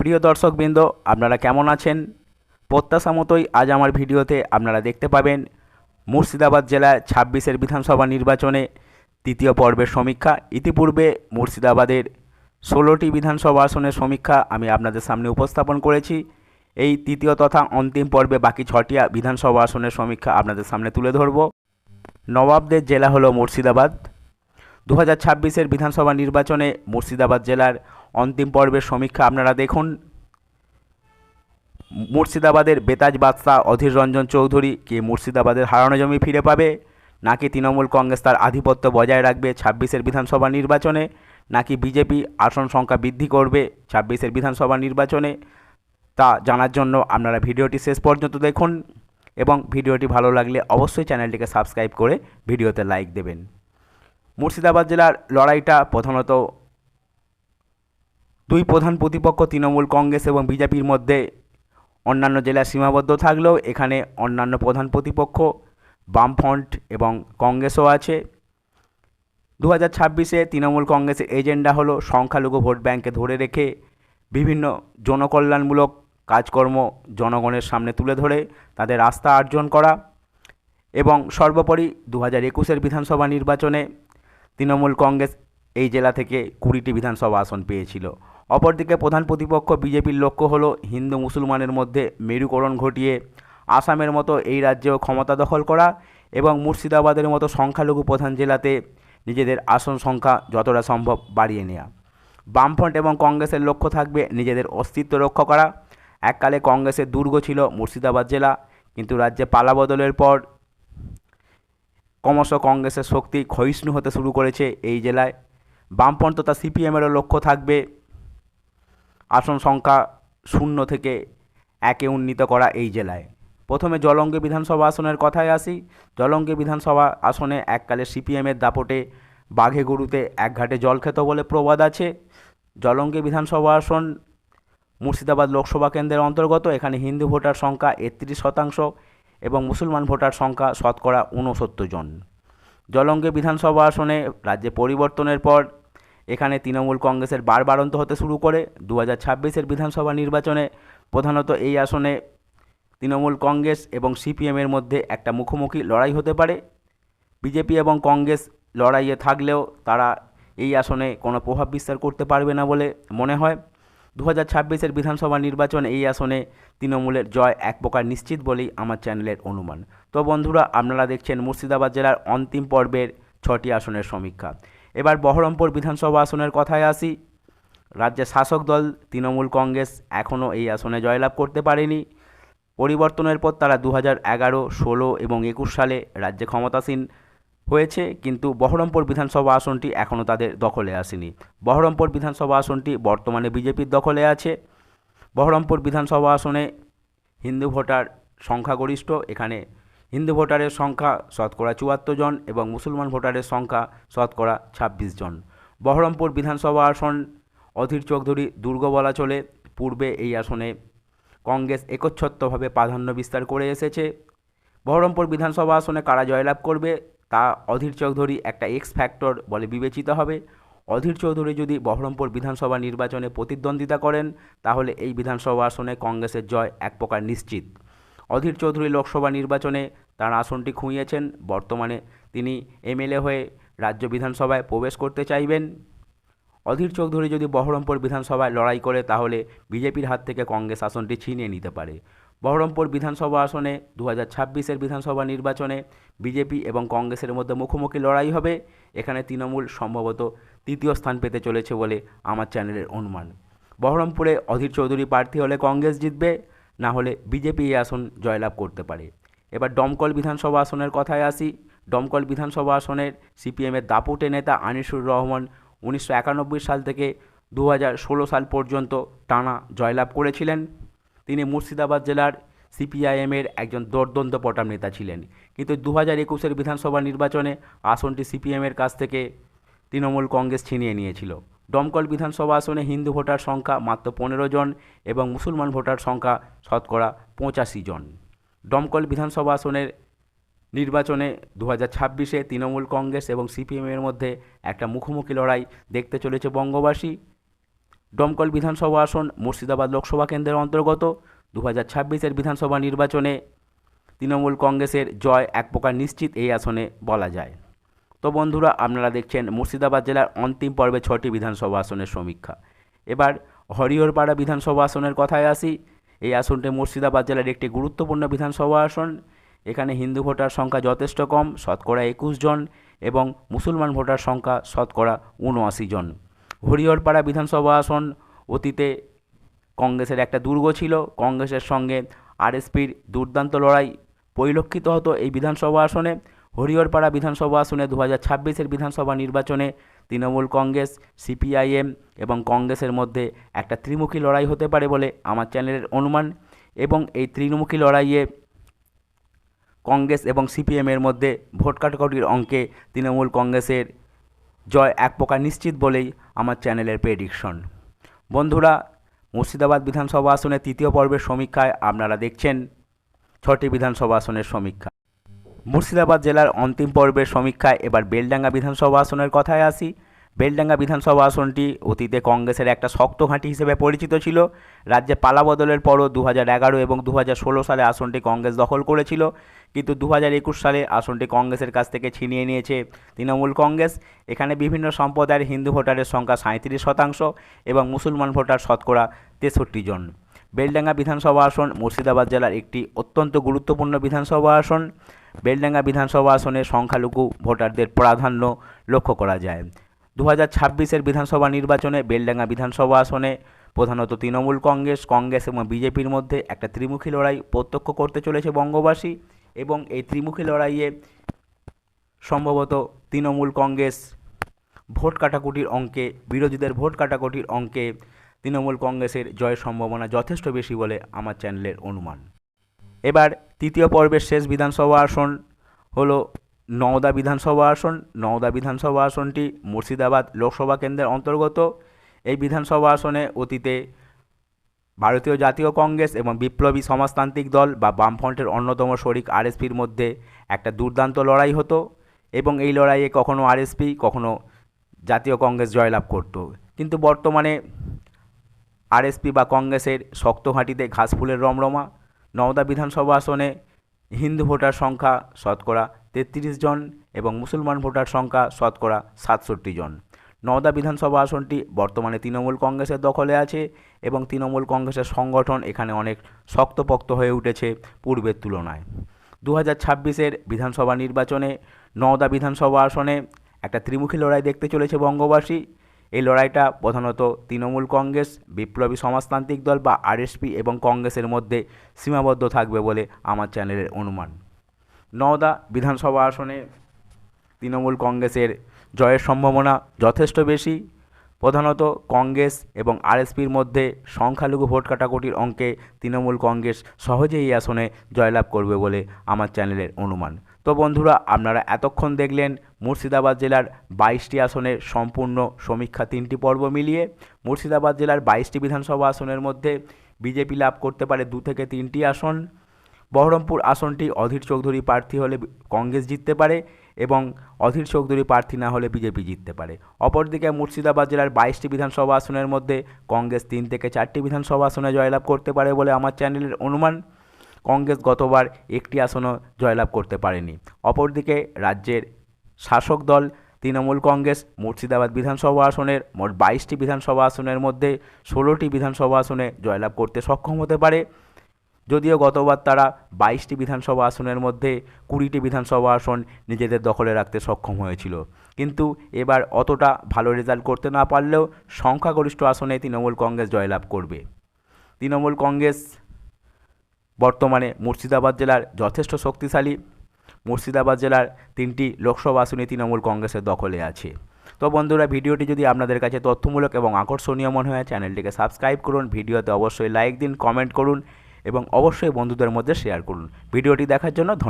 প্রিয় দর্শকবৃন্দ, আপনারা কেমন আছেন? প্রত্যাশা মতোই আজ আমার ভিডিওতে আপনারা দেখতে পাবেন মুর্শিদাবাদ জেলায় ছাব্বিশের বিধানসভা নির্বাচনে তৃতীয় পর্বের সমীক্ষা। ইতিপূর্বে মুর্শিদাবাদের ষোলোটি বিধানসভা আসনের সমীক্ষা আমি আপনাদের সামনে উপস্থাপন করেছি। এই তৃতীয় তথা অন্তিম পর্বে বাকি ছটি বিধানসভা আসনের সমীক্ষা আপনাদের সামনে তুলে ধরব। নবাবদের জেলা হলো মুর্শিদাবাদ। দু হাজার বিধানসভা নির্বাচনে মুর্শিদাবাদ জেলার অন্তিম পর্বের সমীক্ষা আপনারা দেখুন। মুর্শিদাবাদের বেতাজ বাদশাহ অধীর রঞ্জন চৌধুরী কি মুর্শিদাবাদের হারানো জমি ফিরে পাবে, নাকি তৃণমূল কংগ্রেস তার আধিপত্য বজায় রাখবে ছাব্বিশের বিধানসভা নির্বাচনে, নাকি বিজেপি আসন সংখ্যা বৃদ্ধি করবে ছাব্বিশের বিধানসভা নির্বাচনে, তা জানার জন্য আপনারা ভিডিওটি শেষ পর্যন্ত দেখুন এবং ভিডিওটি ভালো লাগলে অবশ্যই চ্যানেলটিকে সাবস্ক্রাইব করে ভিডিওতে লাইক দেবেন। মুর্শিদাবাদ জেলার লড়াইটা প্রধানত দুই প্রধান প্রতিপক্ষ তৃণমূল কংগ্রেস এবং বিজেপির মধ্যে অন্যান্য জেলায় সীমাবদ্ধ থাকলেও এখানে অন্যান্য প্রধান প্রতিপক্ষ, বামফ্রন্ট এবং কংগ্রেসও আছে। দু হাজার ছাব্বিশে তৃণমূল কংগ্রেসের এজেন্ডা হলো সংখ্যালঘু ভোট ব্যাংকে ধরে রেখে বিভিন্ন জনকল্যাণমূলক কাজকর্ম জনগণের সামনে তুলে ধরে তাদের আস্থা অর্জন করা এবং সর্বোপরি দু হাজার একুশের বিধানসভা নির্বাচনে তৃণমূল কংগ্রেস এই জেলা থেকে কুড়িটি বিধানসভা আসন পেয়েছিল। অপরদিকে প্রধান প্রতিপক্ষ বিজেপির লক্ষ্য হল হিন্দু মুসলমানের মধ্যে মেরুকরণ ঘটিয়ে আসামের মতো এই রাজ্যেও ক্ষমতা দখল করা এবং মুর্শিদাবাদের মতো সংখ্যালঘু প্রধান জেলাতে নিজেদের আসন সংখ্যা যতটা সম্ভব বাড়িয়ে নেওয়া বামফ্রন্ট এবং কংগ্রেসের লক্ষ্য থাকবে নিজেদের অস্তিত্ব রক্ষা করা। এককালে কংগ্রেসের দুর্গ ছিল মুর্শিদাবাদ জেলা, কিন্তু রাজ্যে পালাবদলের পর ক্রমশ কংগ্রেসের শক্তি ক্ষয়িষ্ণু হতে শুরু করেছে এই জেলায়। বামপন্থ তথা সিপিএমেরও লক্ষ্য থাকবে আসন সংখ্যা শূন্য থেকে একে উন্নীত করা এই জেলায়। প্রথমে জলঙ্গি বিধানসভা আসনের কথায় আসি। জলঙ্গি বিধানসভা আসনে এককালে সিপিএমের দাপটে বাঘে গরুতে এক ঘাটে জল খেত বলে প্রবাদ আছে। জলঙ্গি বিধানসভা আসন মুর্শিদাবাদ লোকসভা কেন্দ্রের অন্তর্গত, এখানে হিন্দু ভোটার সংখ্যা একত্রিশ শতাংশ এবং মুসলমান ভোটার সংখ্যা শতকরা ঊনসত্তর জন। জলঙ্গে বিধানসভা আসনে রাজ্যে পরিবর্তনের পর এখানে তৃণমূল কংগ্রেসের বারবারন্ত হতে শুরু করে দু হাজার ছাব্বিশের বিধানসভা নির্বাচনে প্রধানত এই আসনে তৃণমূল কংগ্রেস এবং সিপিএমের মধ্যে একটা মুখোমুখি লড়াই হতে পারে। বিজেপি এবং কংগ্রেস লড়াইয়ে থাকলেও তারা এই আসনে কোনো প্রভাব বিস্তার করতে পারবে না বলে মনে হয়। দু হাজার ছাব্বিশের বিধানসভা নির্বাচন এই আসনে তৃণমূলের জয় এক প্রকার নিশ্চিত বলেই আমার চ্যানেলের অনুমান। তো বন্ধুরা, আপনারা দেখছেন মুর্শিদাবাদ জেলার অন্তিম পর্বের ছটি আসনের সমীক্ষা। এবার বহরমপুর বিধানসভা আসনের কথায় আসি। রাজ্যের শাসক দল, তৃণমূল কংগ্রেস এখনও এই আসনে জয়লাভ করতে পারেনি। পরিবর্তনের পর তারা দু হাজার এগারো, ষোলো এবং একুশ সালে রাজ্যে ক্ষমতাসীন হয়েছে, কিন্তু বহরমপুর বিধানসভা আসনটি এখনও তাদের দখলে আসেনি। বহরমপুর বিধানসভা আসনটি বর্তমানে বিজেপির দখলে আছে। বহরমপুর বিধানসভা আসনে হিন্দু ভোটার সংখ্যাগরিষ্ঠ, এখানে হিন্দু ভোটারের সংখ্যা শতকরা চুয়াত্তর জন এবং মুসলমান ভোটারের সংখ্যা শতকরা ছাব্বিশ জন। বহরমপুর বিধানসভা আসন অধীর চৌধুরী দুর্গ বলা চলে। পূর্বে এই আসনে কংগ্রেস একচ্ছত্রভাবে প্রাধান্য বিস্তার করে এসেছে। বহরমপুর বিধানসভা আসনে কারা জয়লাভ করবে তা অধীর চৌধুরী একটা এক্স ফ্যাক্টর বলে বিবেচিত হবে। অধীর চৌধুরী যদি বহরমপুর বিধানসভা নির্বাচনে প্রতিদ্বন্দ্বিতা করেন, তাহলে এই বিধানসভা আসনে কংগ্রেসের জয় এক প্রকার নিশ্চিত। অধীর চৌধুরী লোকসভা নির্বাচনে তার আসনটি খুঁইয়েছেন বর্তমানে তিনি এমএলএ হয়ে রাজ্য বিধানসভায় প্রবেশ করতে চাইবেন। অধীর চৌধুরী যদি বহরমপুর বিধানসভায় লড়াই করে, তাহলে বিজেপির হাত থেকে কংগ্রেস আসনটি ছিনিয়ে নিতে পারে। বহরমপুর বিধানসভা আসনে দু হাজার ছাব্বিশের বিধানসভা নির্বাচনে বিজেপি এবং কংগ্রেসের মধ্যে মুখোমুখি লড়াই হবে। এখানে তৃণমূল সম্ভবত তৃতীয় স্থান পেতে চলেছে বলে আমার চ্যানেলের অনুমান। বহরমপুরে অধীর চৌধুরী প্রার্থী হলে কংগ্রেস জিতবে। না হলে বিজেপি এই আসন জয়লাভ করতে পারে। এবার দমকল বিধানসভা আসনের কথায় আসি। দমকল বিধানসভা আসনের সিপিএমের দাপুটে নেতা আনিসুর রহমান উনিশশো একানব্বই সাল থেকে দু হাজার ষোলো সাল পর্যন্ত টানা জয়লাভ করেছিলেন। তিনি মুর্শিদাবাদ জেলার সিপিআইএমের একজন দর্দন্ত পটাম নেতা ছিলেন। কিন্তু দু হাজার একুশের বিধানসভা নির্বাচনে আসনটি সিপিএমের কাছ থেকে তৃণমূল কংগ্রেস ছিনিয়ে নিয়েছিল। দমকল বিধানসভা আসনে হিন্দু ভোটার সংখ্যা মাত্র পনেরো জন এবং মুসলমান ভোটার সংখ্যা শতকরা পঁচাশি জন। দমকল বিধানসভা আসনের নির্বাচনে দু হাজার ছাব্বিশে তৃণমূল কংগ্রেস এবং সিপিএমের মধ্যে একটা মুখোমুখি লড়াই দেখতে চলেছে বঙ্গবাসী। ডমকল বিধানসভা আসন মুর্শিদাবাদ লোকসভা কেন্দ্রের অন্তর্গত। দু হাজার ছাব্বিশের বিধানসভা নির্বাচনে তৃণমূল কংগ্রেসের জয় এক প্রকার নিশ্চিত এই আসনে বলা যায়। তো বন্ধুরা, আপনারা দেখছেন মুর্শিদাবাদ জেলার অন্তিম পর্বে ছটি বিধানসভা আসনের সমীক্ষা। এবার হরিহরপাড়া বিধানসভা আসনের কথায় আসি। এই আসনটি মুর্শিদাবাদ জেলার একটি গুরুত্বপূর্ণ বিধানসভা আসন। এখানে হিন্দু ভোটার সংখ্যা যথেষ্ট কম, শতকরা একুশ জন, এবং মুসলমান ভোটার সংখ্যা শতকরা উনআশি জন। হরিহরপাড়া বিধানসভা আসন অতীতে কংগ্রেসের একটা দুর্গ ছিল। কংগ্রেসের সঙ্গে আরএসপির দুর্দান্ত লড়াই পরিলক্ষিত হতো এই বিধানসভা আসনে। হরিহরপাড়া বিধানসভা আসনে দু হাজার ছাব্বিশের বিধানসভা নির্বাচনে তৃণমূল কংগ্রেস, সিপিআইএম এবং কংগ্রেসের মধ্যে একটা ত্রিমুখী লড়াই হতে পারে বলে আমার চ্যানেলের অনুমান এবং এই ত্রিমুখী লড়াইয়ে কংগ্রেস এবং সিপিএমের মধ্যে ভোট কাটাকাটির অঙ্কে তৃণমূল কংগ্রেসের জয় এক প্রকার নিশ্চিত বলেই আমার চ্যানেলের প্রেডিকশন বন্ধুরা, মুর্শিদাবাদ বিধানসভা আসনের তৃতীয় পর্বের সমীক্ষায় আপনারা দেখছেন ছটি বিধানসভা আসনের সমীক্ষা। মুর্শিদাবাদ জেলার অন্তিম পর্বের সমীক্ষায় এবার বেলডাঙ্গা বিধানসভা আসনের কথায় আসি। বেলডাঙ্গা বিধানসভা আসনটি অতীতে কংগ্রেসের একটা শক্ত ঘাঁটি হিসেবে পরিচিত ছিল। রাজ্যে পালাবদলের পরও দু এগারো এবং দু হাজার ষোলো সালে আসনটি কংগ্রেস দখল করেছিল। কিন্তু দু একুশ সালে আসনটি কংগ্রেসের কাছ থেকে ছিনিয়ে নিয়েছে তৃণমূল কংগ্রেস। এখানে বিভিন্ন সম্প্রদায়ের হিন্দু ভোটারের সংখ্যা সাঁত্রিশ শতাংশ এবং মুসলমান ভোটার শতকরা তেষট্টি জন। বেলডাঙ্গা বিধানসভা আসন মুর্শিদাবাদ জেলার একটি অত্যন্ত গুরুত্বপূর্ণ বিধানসভা আসন। বেলডাঙ্গা বিধানসভা আসনে সংখ্যালঘু ভোটারদের প্রাধান্য লক্ষ্য করা যায়। দু হাজার ছাব্বিশের বিধানসভা নির্বাচনে বেলডাঙ্গা বিধানসভা আসনে প্রধানত তৃণমূল কংগ্রেস কংগ্রেস এবং বিজেপির মধ্যে একটা ত্রিমুখী লড়াই প্রত্যক্ষ করতে চলেছে বঙ্গবাসী এবং এই ত্রিমুখী লড়াইয়ে সম্ভবত তৃণমূল কংগ্রেস ভোট কাটাকুটির অঙ্কে, বিরোধীদের ভোট কাটাকুটির অঙ্কে তৃণমূল কংগ্রেসের জয়ের সম্ভাবনা যথেষ্ট বেশি বলে আমার চ্যানেলের অনুমান। এবার তৃতীয় পর্বের শেষ বিধানসভা আসন হলো নওদা বিধানসভা আসন। নওদা বিধানসভা আসনটি মুর্শিদাবাদ লোকসভা কেন্দ্রের অন্তর্গত। এই বিধানসভা আসনে অতীতে ভারতীয় জাতীয় কংগ্রেস এবং বিপ্লবী সমাজতান্ত্রিক দল বা বামফ্রন্টের অন্যতম শরিক আরএসপির মধ্যে একটা দুর্দান্ত লড়াই হতো এবং এই লড়াইয়ে কখনও আরএসপি, কখনো জাতীয় কংগ্রেস জয়লাভ করত। কিন্তু বর্তমানে আরএসপি বা কংগ্রেসের শক্ত ঘাঁটিতে ঘাসফুলের রমরমা, নওদা বিধানসভা আসনে হিন্দু ভোটার সংখ্যা শতকরা তেত্রিশ জন এবং মুসলমান ভোটার সংখ্যা শতকরা সাতষট্টি জন। নওদা বিধানসভা আসনটি বর্তমানে তৃণমূল কংগ্রেসের দখলে আছে এবং তৃণমূল কংগ্রেসের সংগঠন এখানে অনেক শক্তপোক্ত হয়ে উঠেছে পূর্বের তুলনায়। দু হাজার ছাব্বিশের বিধানসভা নির্বাচনে নওদা বিধানসভা আসনে একটা ত্রিমুখী লড়াই দেখতে চলেছে বঙ্গবাসী। এই লড়াইটা প্রধানত তৃণমূল কংগ্রেস, বিপ্লবী সমাজতান্ত্রিক দল বা আরএসপি এবং কংগ্রেসের মধ্যে সীমাবদ্ধ থাকবে বলে আমার চ্যানেলের অনুমান। নওদা বিধানসভা আসনে তৃণমূল কংগ্রেসের জয়ের সম্ভাবনা যথেষ্ট বেশি। প্রধানত কংগ্রেস এবং আরএসপির মধ্যে সংখ্যালঘু ভোট কাটাকুটির অঙ্কে তৃণমূল কংগ্রেস সহজেই এই আসনে জয়লাভ করবে বলে আমার চ্যানেলের অনুমান। তো বন্ধুরা, আপনারা এতক্ষণ দেখলেন মুর্শিদাবাদ জেলার বাইশটি আসনের সম্পূর্ণ সমীক্ষা তিনটি পর্ব মিলিয়ে মুর্শিদাবাদ জেলার বাইশটি বিধানসভা আসনের মধ্যে বিজেপি লাভ করতে পারে দু থেকে তিনটি আসন। বহরমপুর আসনটি অধীর চৌধুরী প্রার্থী হলে কংগ্রেস জিততে পারে এবং অধীর চৌধুরী প্রার্থী না হলে বিজেপি জিততে পারে। অপরদিকে মুর্শিদাবাদ জেলার বাইশটি বিধানসভা আসনের মধ্যে কংগ্রেস তিন থেকে চারটি বিধানসভা আসনে জয়লাভ করতে পারে বলে আমার চ্যানেলের অনুমান। কংগ্রেস গতবার একটি আসনও জয়লাভ করতে পারেনি। অপরদিকে রাজ্যের শাসক দল তৃণমূল কংগ্রেস মুর্শিদাবাদ বিধানসভা আসনের মোট বাইশটি বিধানসভা আসনের মধ্যে ষোলোটি বিধানসভা আসনে জয়লাভ করতে সক্ষম হতে পারে। যদিও গতবার তারা বাইশটি বিধানসভা আসনের মধ্যে কুড়িটি বিধানসভা আসন নিজেদের দখলে রাখতে সক্ষম হয়েছিল। কিন্তু এবার অতটা ভালো রেজাল্ট করতে না পারলেও সংখ্যাগরিষ্ঠ আসনে তৃণমূল কংগ্রেস জয়লাভ করবে। তৃণমূল কংগ্রেস বর্তমানে মুর্শিদাবাদ জেলার যথেষ্ট শক্তিশালী। মুর্শিদাবাদ জেলার তিনটি লোকসভা আসনে তৃণমূল কংগ্রেসের দখলে আছে। তো বন্ধুরা, ভিডিওটি যদি আপনাদের কাছে তথ্যমূলক এবং আকর্ষণীয় মনে হয়, চ্যানেলটিকে সাবস্ক্রাইব করুন। ভিডিওতে অবশ্যই লাইক দিন, কমেন্ট করুন এবং অবশ্যই বন্ধুদের মধ্যে শেয়ার করুন। ভিডিওটি দেখার জন্য